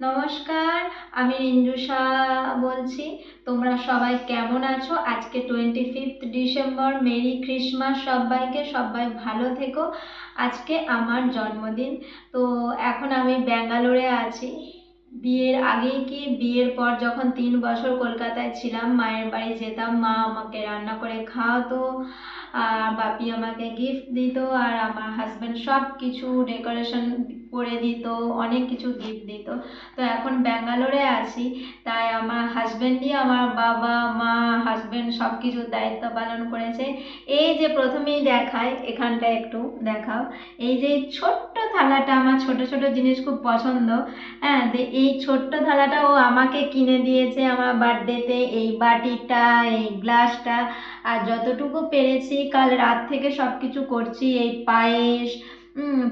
নমস্কার, আমি রিঞ্জুষা বলছি। তোমরা সবাই কেমন আছো? আজকে twenty fifth December, merry Christmas, সবাইকে সবাই ভালো থেকো। আজকে আমার জন্মদিন। তো এখন আমি ব্যাঙ্গালোরে আছি। বিয়ের আগেই কি বিয়ের পর যখন তিন বছর কলকাতায় ছিলাম, মায়ের বাড়ি যেতাম, মা আমাকে রান্না করে খাওয়াতো, আর বাপি আমাকে গিফট দিত, আর আমার হাজব্যান্ড সব কিছু ডেকোরেশন করে দিত, অনেক কিছু গিফট দিত। তো এখন ব্যাঙ্গালোরে আছি, তাই আমার হাজব্যান্ডই আমার বাবা, মা হাজব্যান্ড সব কিছুর দায়িত্ব পালন করেছে। এই যে প্রথমেই দেখায় এখানটা একটু দেখাও। এই যে ছোট্ট থালাটা আমার ছোট ছোট জিনিস খুব পছন্দ। হ্যাঁ এই ছোট্ট থালাটা ও আমাকে কিনে দিয়েছে আমার বার্থডেতে। এই বাটিটা, এই গ্লাসটা, আর যতটুকু পেরেছি, কাল রাত থেকে সব কিছু করছি। এই পায়েস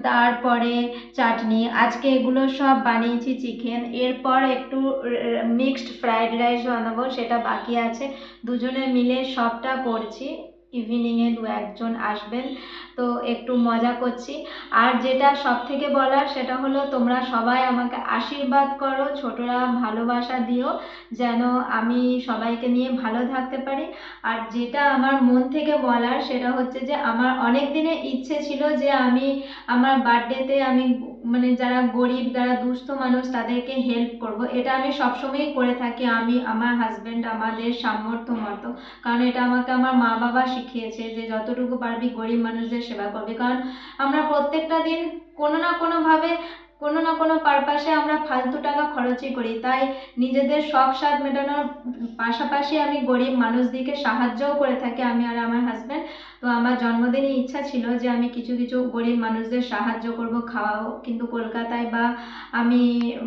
তারপরে চাটনি। আজকে এগুলো সব বানিয়েছি চিকেন এরপর একটু মিক্সড ফ্রায়েড রাইস বানাবো, সেটা বাকি আছে। দুজনে মিলে সবটা করছি। ইভিনিংয়ে দু একজন আসবেন। তো একটু মজা করছি। আর যেটা সব থেকে বলার সেটা হলো, তোমরা সবাই আমাকে আশীর্বাদ করো, ছোটরা ভালোবাসা দিও, যেন আমি সবাইকে নিয়ে ভালো থাকতে পারি। আর যেটা আমার মন থেকে বলার সেটা হচ্ছে যে, আমার অনেক দিনের ইচ্ছে ছিল যে আমি আমার বার্থডেতে আমি মানে যারা গরিব, যারা দুস্থ মানুষ, তাদেরকে হেল্প করব। এটা আমি সবসময়ই করে থাকি। আমি, আমার হাজব্যান্ড আমাদের সামর্থ্য মতো। কারণ এটা আমাকে আমার মা বাবা শিখিয়েছে যে যতটুকু পারবি গরিব মানুষদের সেবা করবি। কারণ আমরা প্রত্যেকটা দিন কোনো না কোনোভাবে কোনো না কোনো পারপাসে আমরা ফালতু টাকা খরচই করি। তাই নিজেদের শখ স্বাদ মেটানোর পাশাপাশি আমি গরিব মানুষদেরকে সাহায্যও করে থাকি, আমি আর আমার হাজব্যান্ড তো আমার জন্মদিনে ইচ্ছা ছিল যে আমি কিছু কিছু গরিব মানুষদের সাহায্য করব, খাওয়াবো। কিন্তু কলকাতায় বা আমি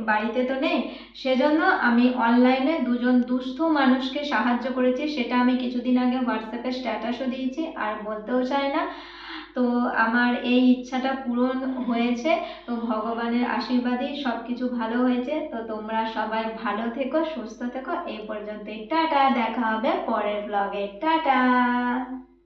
বাড়িতে তো নেই, সেজন্য আমি অনলাইনে দুজন দুস্থ মানুষকে সাহায্য করেছি। সেটা আমি কিছুদিন আগে হোয়াটসঅ্যাপে স্ট্যাটাসও দিয়েছি, আর বলতেও চাই না। তো আমার এই ইচ্ছাটা পূরণ হয়েছে। তো ভগবানের আশীর্বাদেই সব কিছু ভালো হয়েছে। তো তোমরা সবাই ভালো থেকো, সুস্থ থেকো। এই পর্যন্তই। টাটা, দেখা হবে পরের ব্লগে টাটা!